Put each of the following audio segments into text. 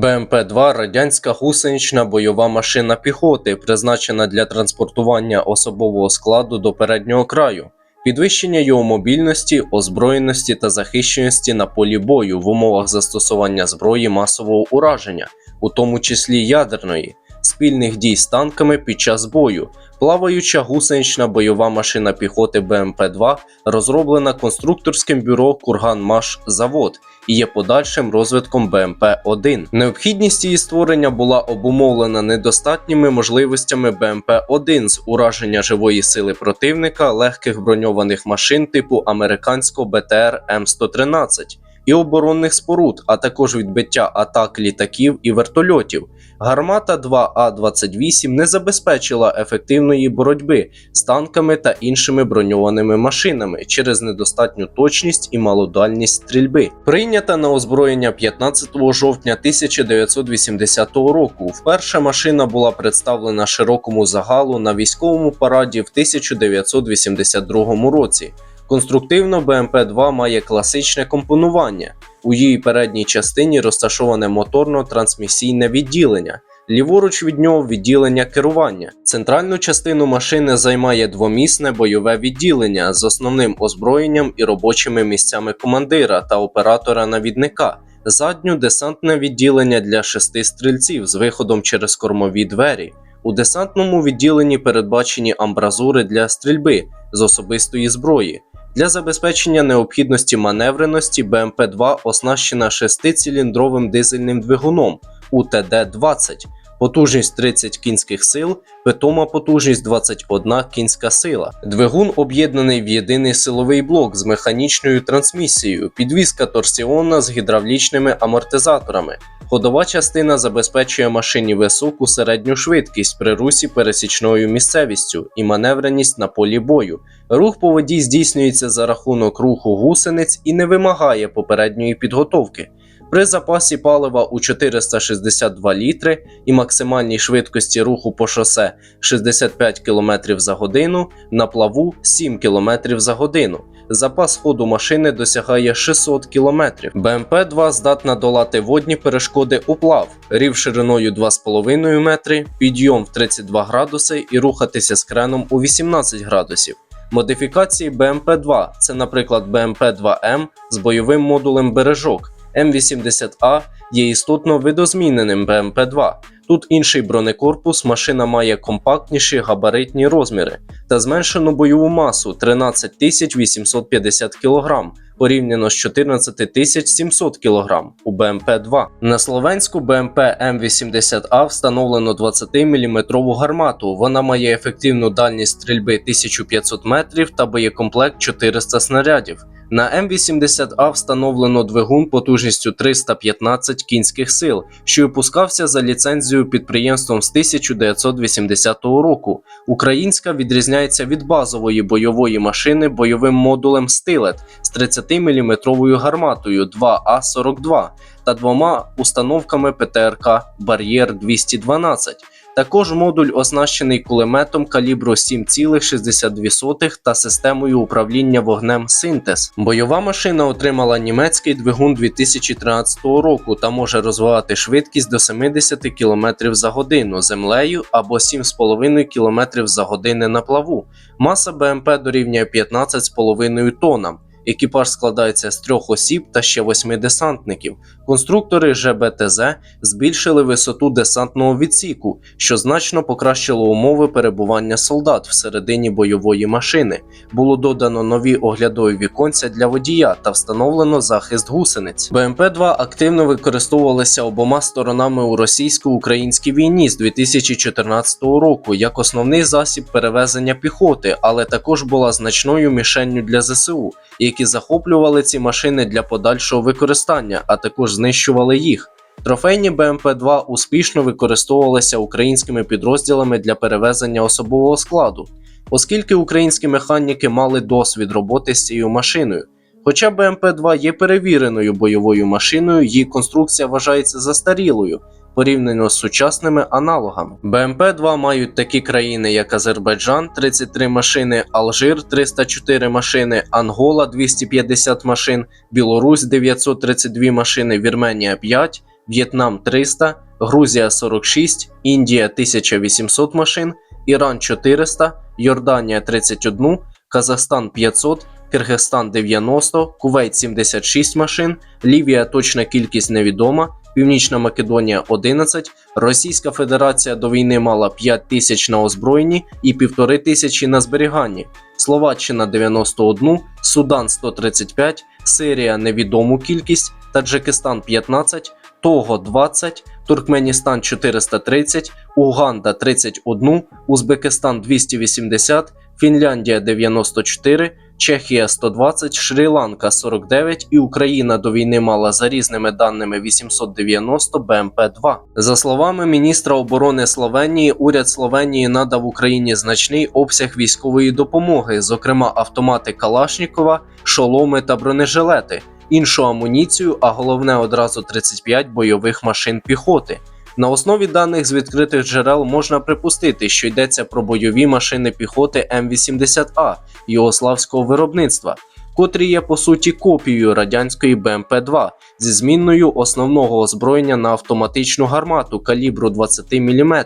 БМП-2 – радянська гусенична бойова машина піхоти, призначена для транспортування особового складу до переднього краю, підвищення його мобільності, озброєності та захищеності на полі бою в умовах застосування зброї масового ураження, у тому числі ядерної, спільних дій з танками під час бою. Плаваюча гусенична бойова машина піхоти БМП-2 розроблена конструкторським бюро Курганмаш Завод і є подальшим розвитком БМП-1. Необхідність її створення була обумовлена недостатніми можливостями БМП-1 з ураження живої сили противника легких броньованих машин типу американського БТР М113 і оборонних споруд, а також відбиття атак літаків і вертольотів. Гармата 2А28 не забезпечила ефективної боротьби з танками та іншими броньованими машинами через недостатню точність і малодальність стрільби. Прийнята на озброєння 15 жовтня 1980 року. Вперше машина була представлена широкому загалу на військовому параді в 1982 році. Конструктивно БМП-2 має класичне компонування. У її передній частині розташоване моторно-трансмісійне відділення. Ліворуч від нього відділення керування. Центральну частину машини займає двомісне бойове відділення з основним озброєнням і робочими місцями командира та оператора-навідника. Задню десантне відділення для шести стрільців з виходом через кормові двері. У десантному відділенні передбачені амбразури для стрільби з особистої зброї. Для забезпечення необхідності маневреності БМП-2 оснащена 6-циліндровим дизельним двигуном УТД-20, потужність 30 кінських сил, питома потужність 21 кінська сила. Двигун об'єднаний в єдиний силовий блок з механічною трансмісією, підвізка торсіонна з гідравлічними амортизаторами. Ходова частина забезпечує машині високу середню швидкість при русі пересічною місцевістю і маневреність на полі бою. Рух по воді здійснюється за рахунок руху гусениць і не вимагає попередньої підготовки. При запасі палива у 462 літри і максимальній швидкості руху по шосе 65 км за годину, на плаву 7 км за годину. Запас ходу машини досягає 600 км. БМП-2 здатна долати водні перешкоди уплав, рів шириною 2,5 метри, підйом в 32 градуси і рухатися з креном у 18 градусів. Модифікації БМП-2 це, наприклад, БМП-2М з бойовим модулем бережок. М80А є істотно видозміненим БМП-2. Тут інший бронекорпус, машина має компактніші габаритні розміри та зменшену бойову масу 13 850 кг порівняно з 14 700 кг у БМП-2. На словенську БМП М80А встановлено 20-мм гармату. Вона має ефективну дальність стрільби 1500 метрів та боєкомплект 400 снарядів. На М80А встановлено двигун потужністю 315 кінських сил, що випускався за ліцензією підприємством з 1980 року. Українська відрізняється від базової бойової машини бойовим модулем Стилет з 30-мм гарматою 2А42 та двома установками ПТРК Бар'єр 212. Також модуль оснащений кулеметом калібру 7,62 та системою управління вогнем Синтез. Бойова машина отримала німецький двигун 2013 року та може розвивати швидкість до 70 км за годину землею або 7,5 км за годину на плаву. Маса БМП дорівнює 15,5 тонам. Екіпаж складається з трьох осіб та ще восьми десантників. Конструктори ЖБТЗ збільшили висоту десантного відсіку, що значно покращило умови перебування солдат всередині бойової машини. Було додано нові оглядові віконця для водія та встановлено захист гусениць. БМП-2 активно використовувалися обома сторонами у російсько-українській війні з 2014 року як основний засіб перевезення піхоти, але також була значною мішенню для ЗСУ які захоплювали ці машини для подальшого використання, а також знищували їх. Трофейні БМП-2 успішно використовувалися українськими підрозділами для перевезення особового складу, оскільки українські механіки мали досвід роботи з цією машиною. Хоча БМП-2 є перевіреною бойовою машиною, її конструкція вважається застарілою порівняно з сучасними аналогами. БМП-2 мають такі країни, як Азербайджан 33 машини, Алжир 304 машини, Ангола 250 машин, Білорусь 932 машини, Вірменія 5, В'єтнам 300, Грузія 46, Індія 1800 машин, Іран 400, Йорданія 31, Казахстан 500, Киргизстан 90, Кувейт 76 машин, Лівія точна кількість невідома, Північна Македонія 11, Російська Федерація до війни мала 5 тисяч на озброєнні і півтори тисячі на зберіганні, Словаччина 91, Судан 135, Сирія невідому кількість, Таджикистан 15, Того 20, Туркменістан 430, Уганда 31, Узбекистан 280, Фінляндія 94, Чехія 120, Шрі-Ланка 49 і Україна до війни мала за різними даними 890 БМП-2. За словами міністра оборони Словенії, уряд Словенії надав Україні значний обсяг військової допомоги, зокрема автомати Калашнікова, шоломи та бронежилети, іншу амуніцію, а головне одразу 35 бойових машин піхоти. На основі даних з відкритих джерел можна припустити, що йдеться про бойові машини піхоти М80А югославського виробництва, котрі є по суті копією радянської БМП-2 зі змінною основного озброєння на автоматичну гармату калібру 20 мм.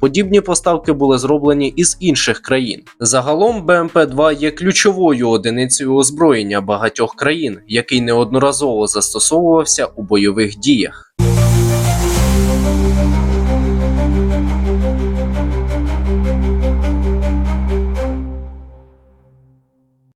Подібні поставки були зроблені із інших країн. Загалом БМП-2 є ключовою одиницею озброєння багатьох країн, який неодноразово застосовувався у бойових діях.